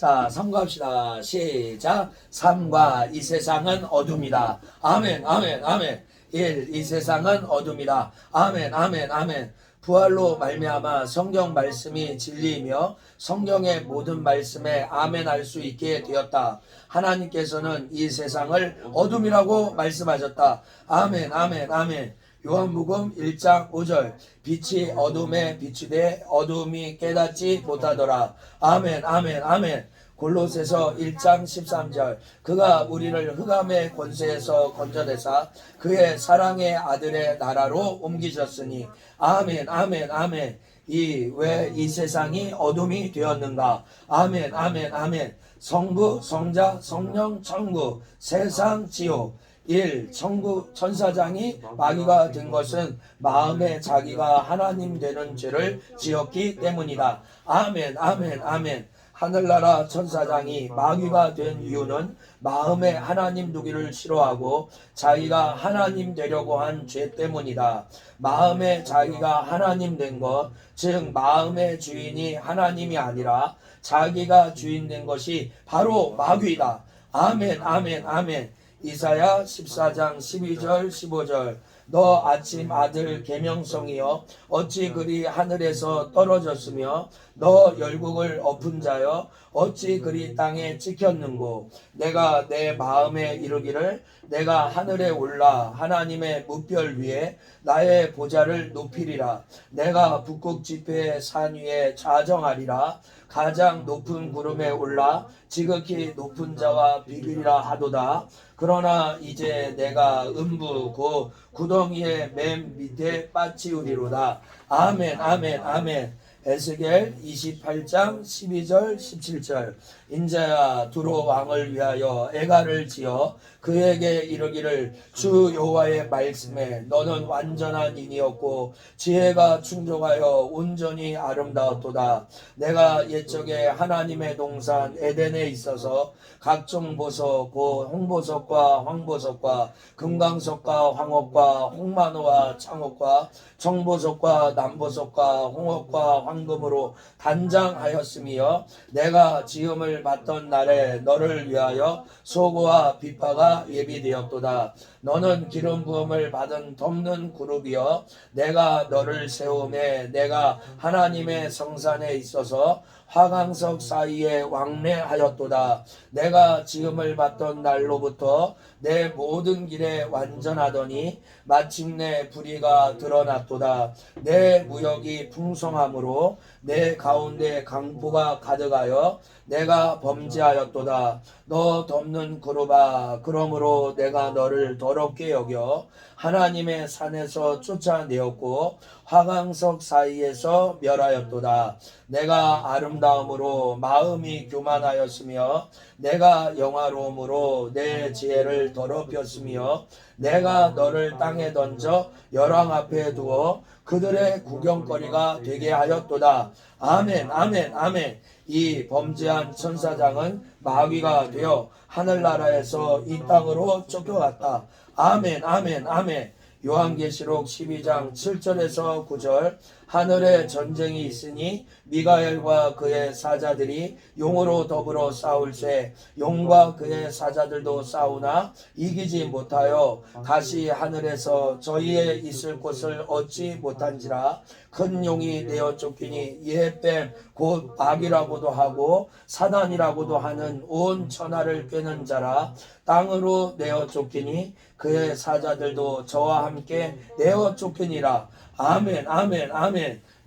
자, 선거합시다. 시작. 삶과 이 세상은 어둠이다. 아멘, 아멘, 아멘. 1. 이 세상은 어둠이다. 아멘, 아멘, 아멘. 부활로 말미암아 성경 말씀이 진리이며 성경의 모든 말씀에 아멘할 수 있게 되었다. 하나님께서는 이 세상을 어둠이라고 말씀하셨다. 아멘, 아멘, 아멘. 요한복음 1장 5절 빛이 어둠에 비추되 어둠이 깨닫지 못하더라. 아멘 아멘 아멘. 골로새서 1장 13절 그가 우리를 흑암의 권세에서 건져내사 그의 사랑의 아들의 나라로 옮기셨으니 아멘 아멘 아멘. 이 왜 이 세상이 어둠이 되었는가? 아멘 아멘 아멘. 성부 성자 성령 천국 세상 지옥 1. 천국 천사장이 마귀가 된 것은 마음에 자기가 하나님 되는 죄를 지었기 때문이다. 아멘, 아멘, 아멘. 하늘나라 천사장이 마귀가 된 이유는 마음에 하나님 두기를 싫어하고 자기가 하나님 되려고 한 죄 때문이다. 마음에 자기가 하나님 된 것, 즉 마음의 주인이 하나님이 아니라 자기가 주인 된 것이 바로 마귀다. 아멘, 아멘, 아멘. 이사야 14장 12절 15절. 너 아침 아들 계명성이여 어찌 그리 하늘에서 떨어졌으며 너 열국을 엎은 자여 어찌 그리 땅에 찍혔는고? 내가 내 마음에 이르기를 내가 하늘에 올라 하나님의 무별 위에 나의 보좌를 높이리라 내가 북극 지폐의 산 위에 좌정하리라 가장 높은 구름에 올라 지극히 높은 자와 비비리라 하도다 그러나 이제 내가 음부 고 구덩이의 맨 밑에 빠치우리로다. 아멘, 아멘, 아멘. 에스겔 28장 12절 17절. 인자야 두로 왕을 위하여 애가를 지어 그에게 이르기를 주 여호와의 말씀에 너는 완전한 인이었고 지혜가 충족하여 온전히 아름다웠도다. 내가 옛적에 하나님의 동산 에덴에 있어서 각종 보석 곧 홍보석과 황보석과 금강석과 황옥과 홍만호와 창옥과 정보석과 남보석과 홍옥과 황금으로 단장하였으며 내가 지음을 받던 날에 너를 위하여 소고와 비파가 예비되었도다. 너는 기름 부음을 받은 덮는 그룹이여 내가 너를 세움에 내가 하나님의 성산에 있어서 화강석 사이에 왕래하였도다. 내가 지음을 받던 날로부터 내 모든 길에 완전하더니 마침내 불의가 드러났도다. 내 무역이 풍성함으로 내 가운데 강포가 가득하여 내가 범죄하였도다. 너 덮는 그루바 그러므로 내가 너를 더럽게 여겨 하나님의 산에서 쫓아내었고 화강석 사이에서 멸하였도다. 내가 아름다움으로 마음이 교만하였으며 내가 영화로움으로 내 지혜를 더럽혔으며 내가 너를 땅에 던져 열왕 앞에 두어 그들의 구경거리가 되게 하였도다. 아멘, 아멘, 아멘. 이 범죄한 천사장은 마귀가 되어 하늘나라에서 이 땅으로 쫓겨갔다. 아멘, 아멘, 아멘. 요한계시록 12장 7절에서 9절 하늘에 전쟁이 있으니 미가엘과 그의 사자들이 용으로 더불어 싸울세 용과 그의 사자들도 싸우나 이기지 못하여 다시 하늘에서 저희의 있을 곳을 얻지 못한지라 큰 용이 내어 쫓기니 예뱀 곧 악이라고도 하고 사단이라고도 하는 온 천하를 꿰는 자라 땅으로 내어 쫓기니 그의 사자들도 저와 함께 내어 쫓기니라. 아멘 아멘 아멘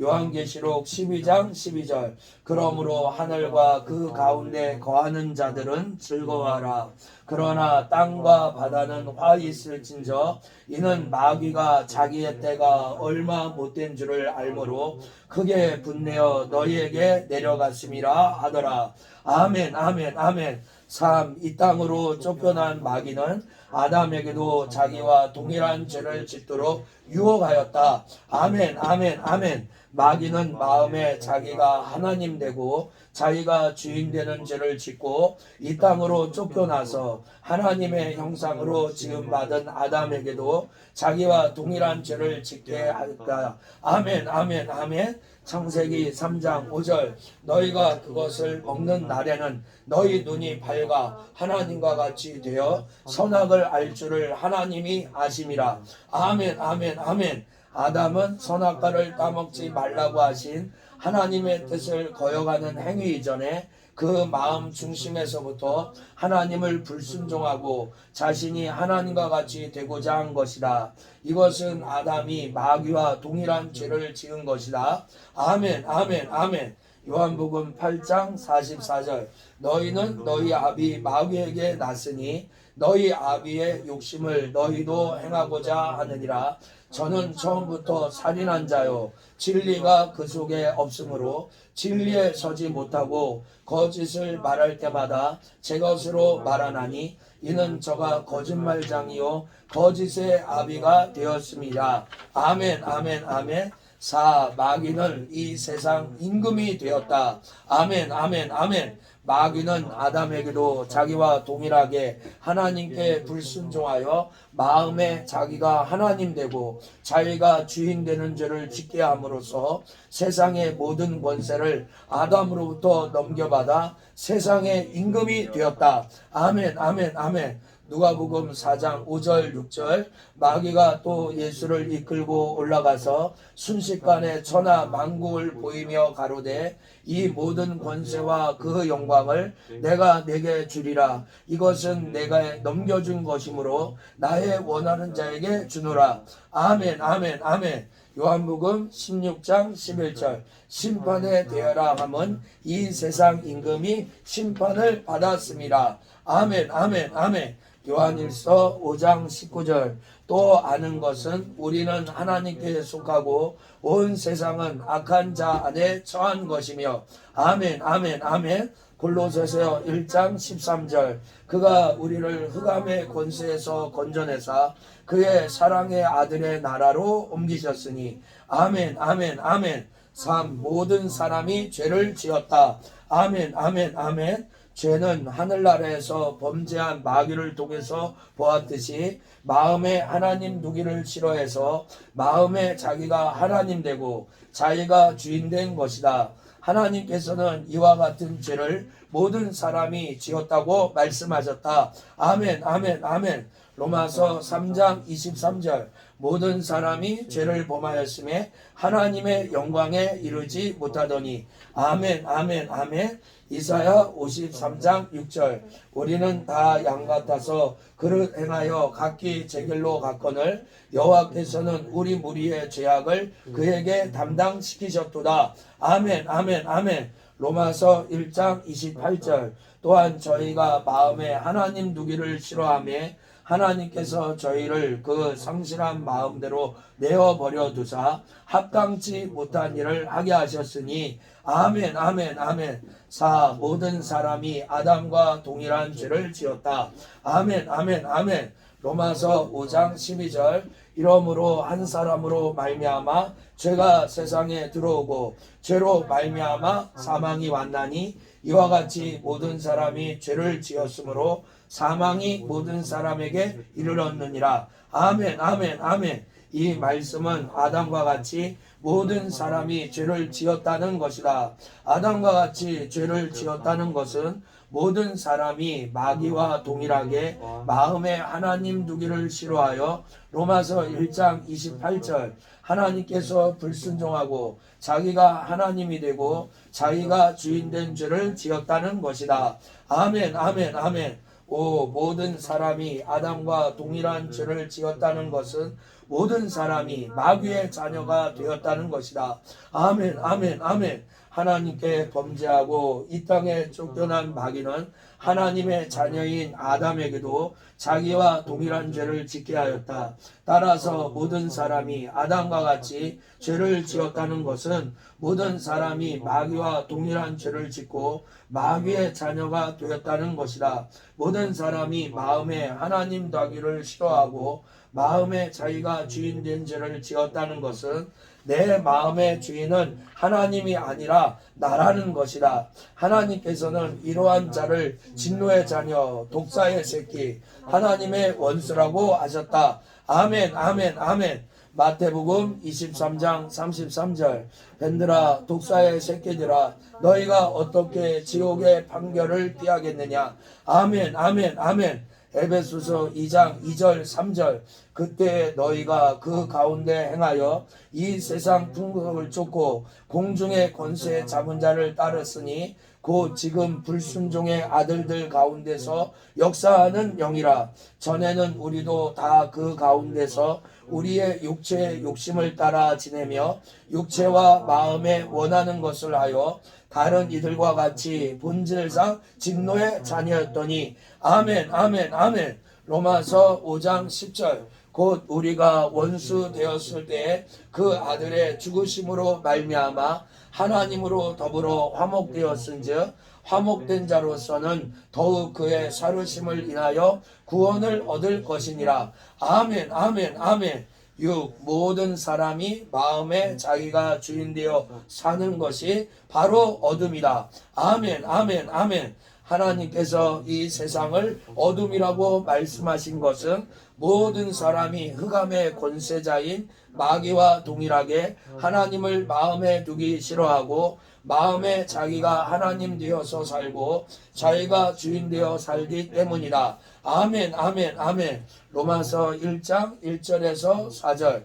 요한계시록 12장 12절. 그러므로 하늘과 그 가운데 거하는 자들은 즐거워하라. 그러나 땅과 바다는 화 있을진저 이는 마귀가 자기의 때가 얼마 못된 줄을 알므로 크게 분내어 너희에게 내려갔음이라 하더라. 아멘 아멘 아멘 3. 이 땅으로 쫓겨난 마귀는 아담에게도 자기와 동일한 죄를 짓도록 유혹하였다. 아멘, 아멘, 아멘. 마귀는 마음에 자기가 하나님 되고 자기가 주인 되는 죄를 짓고 이 땅으로 쫓겨나서 하나님의 형상으로 지음받은 아담에게도 자기와 동일한 죄를 짓게 할까. 아멘 아멘 아멘. 창세기 3장 5절. 너희가 그것을 먹는 날에는 너희 눈이 밝아 하나님과 같이 되어 선악을 알 줄을 하나님이 아심이라 아멘 아멘 아멘 아담은 선악과를 따먹지 말라고 하신 하나님의 뜻을 거역하는 행위 이전에 그 마음 중심에서부터 하나님을 불순종하고 자신이 하나님과 같이 되고자 한 것이다. 이것은 아담이 마귀와 동일한 죄를 지은 것이다. 아멘, 아멘, 아멘. 요한복음 8장 44절 너희는 너희 아비 마귀에게 났으니 너희 아비의 욕심을 너희도 행하고자 하느니라 저는 처음부터 살인한 자요. 진리가 그 속에 없으므로 진리에 서지 못하고 거짓을 말할 때마다 제 것으로 말하나니 이는 저가 거짓말장이요. 거짓의 아비가 되었습니다. 아멘 아멘 아멘 사 마귀는 이 세상 임금이 되었다. 아멘 아멘 아멘. 마귀는 아담에게도 자기와 동일하게 하나님께 불순종하여 마음에 자기가 하나님 되고 자기가 주인 되는 죄를 짓게 함으로써 세상의 모든 권세를 아담으로부터 넘겨받아 세상의 임금이 되었다. 아멘 아멘 아멘. 누가복음 4장 5절 6절. 마귀가 또 예수를 이끌고 올라가서 순식간에 천하 만국을 보이며 가로되 이 모든 권세와 그 영광을 내가 내게 주리라. 이것은 내가 넘겨준 것이므로 나의 원하는 자에게 주노라. 아멘 아멘 아멘. 요한복음 16장 11절. 심판에 대하라 함은 이 세상 임금이 심판을 받았습니다. 아멘 아멘 아멘 요한일서 5장 19절. 또 아는 것은 우리는 하나님께 속하고 온 세상은 악한 자 안에 처한 것이며. 아멘 아멘 아멘. 골로새서 1장 13절. 그가 우리를 흑암의 권세에서 건져내사 그의 사랑의 아들의 나라로 옮기셨으니. 아멘 아멘 아멘. 3 모든 사람이 죄를 지었다. 아멘 아멘 아멘 죄는 하늘나라에서 범죄한 마귀를 통해서 보았듯이 마음에 하나님 두기를 싫어해서 마음에 자기가 하나님 되고 자기가 주인 된 것이다. 하나님께서는 이와 같은 죄를 모든 사람이 지었다고 말씀하셨다. 아멘, 아멘, 아멘. 로마서 3장 23절 모든 사람이 죄를 범하였음에 하나님의 영광에 이르지 못하더니 아멘 아멘 아멘 이사야 53장 6절. 우리는 다 양 같아서 그릇 행하여 각기 제 길로 갔거늘 여호와께서는 우리 무리의 죄악을 그에게 담당시키셨도다. 아멘 아멘 아멘. 로마서 1장 28절. 또한 저희가 마음에 하나님 두기를 싫어하며 하나님께서 저희를 그 성실한 마음대로 내어 버려 두사 합당치 못한 일을 하게 하셨으니 아멘 아멘. 아멘 사 모든 사람이 아담과 동일한 죄를 지었다. 아멘 아멘 아멘. 로마서 5장 12절. 이러므로 한 사람으로 말미암아 죄가 세상에 들어오고 죄로 말미암아 사망이 왔나니 이와 같이 모든 사람이 죄를 지었으므로 사망이 모든 사람에게 이르렀느니라. 아멘, 아멘, 아멘. 이 말씀은 아담과 같이 모든 사람이 죄를 지었다는 것이다. 아담과 같이 죄를 지었다는 것은 모든 사람이 마귀와 동일하게 마음에 하나님 두기를 싫어하여 로마서 1장 28절 하나님께서 불순종하고 자기가 하나님이 되고 자기가 주인 된 죄를 지었다는 것이다. 아멘, 아멘, 아멘. 오 모든 사람이 아담과 동일한 죄를 지었다는 것은 모든 사람이 마귀의 자녀가 되었다는 것이다. 아멘, 아멘, 아멘. 하나님께 범죄하고 이 땅에 쫓겨난 마귀는 하나님의 자녀인 아담에게도 자기와 동일한 죄를 짓게 하였다. 따라서 모든 사람이 아담과 같이 죄를 지었다는 것은 모든 사람이 마귀와 동일한 죄를 짓고 마귀의 자녀가 되었다는 것이다. 모든 사람이 마음에 하나님 다기를 싫어하고 마음에 자기가 주인 된 죄를 지었다는 것은 내 마음의 주인은 하나님이 아니라 나라는 것이다. 하나님께서는 이러한 자를 진노의 자녀, 독사의 새끼, 하나님의 원수라고 하셨다. 아멘, 아멘, 아멘. 마태복음 23장 33절 밴드라 독사의 새끼들아 너희가 어떻게 지옥의 판결을 피하겠느냐 아멘 아멘 아멘 에베소서 2장 2절 3절. 그때 너희가 그 가운데 행하여 이 세상 풍속을 쫓고 공중의 권세 잡은 자를 따르으니 곧 지금 불순종의 아들들 가운데서 역사하는 영이라. 전에는 우리도 다 그 가운데서 우리의 육체의 욕심을 따라 지내며 육체와 마음에 원하는 것을 하여 다른 이들과 같이 본질상 진노의 자녀였더니 아멘 아멘 아멘. 로마서 5장 10절. 곧 우리가 원수 되었을 때에 그 아들의 죽으심으로 말미암아 하나님으로 더불어 화목되었은즉 화목된 자로서는 더욱 그의 사르심을 인하여 구원을 얻을 것이니라. 아멘 아멘 아멘 6. 모든 사람이 마음에 자기가 주인되어 사는 것이 바로 어둠이다. 아멘, 아멘, 아멘. 하나님께서 이 세상을 어둠이라고 말씀하신 것은 모든 사람이 흑암의 권세자인 마귀와 동일하게 하나님을 마음에 두기 싫어하고 마음에 자기가 하나님 되어서 살고 자기가 주인 되어 살기 때문이다. 아멘, 아멘, 아멘. 로마서 1장 1절에서 4절.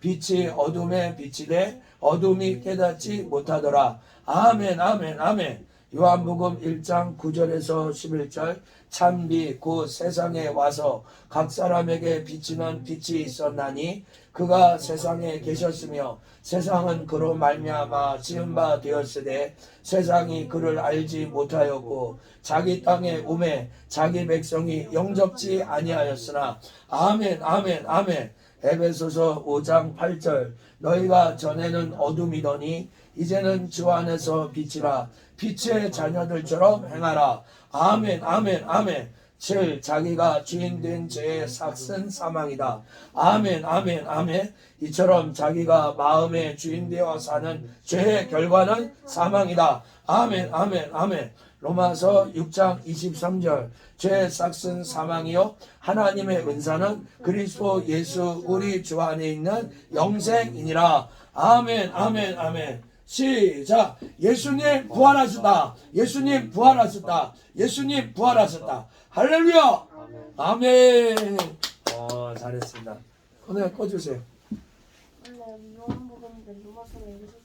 빛이 어둠에 빛이 돼 어둠이 깨닫지 못하더라. 아멘 아멘 아멘. 요한복음 1장 9절에서 11절. 참비 곧 세상에 와서 각 사람에게 비치는 빛이 있었나니 그가 세상에 계셨으며 세상은 그로 말미암아 지은 바 되었으되 세상이 그를 알지 못하였고 자기 땅에 오매 자기 백성이 영접지 아니하였으나. 아멘 아멘 아멘 에베소서 5장 8절 너희가 전에는 어둠이더니 이제는 주 안에서 빛이라 빛의 자녀들처럼 행하라 아멘 아멘 아멘 7. 자기가 주인 된 죄의 삭은 사망이다. 아멘 아멘 아멘 이처럼 자기가 마음의 주인 되어 사는 죄의 결과는 사망이다. 아멘 아멘 아멘 로마서 6장 23절. 죄의 삭은 사망이요. 하나님의 은사는 그리스도 예수 우리 주 안에 있는 영생이니라. 아멘 아멘 아멘. 시작. 예수님 부활하셨다. 예수님 부활하셨다. 예수님 부활하셨다. 할렐루야. 아멘. 어 잘했습니다. 오늘 꺼주세요. 원래 요한복음 로마서 에베소서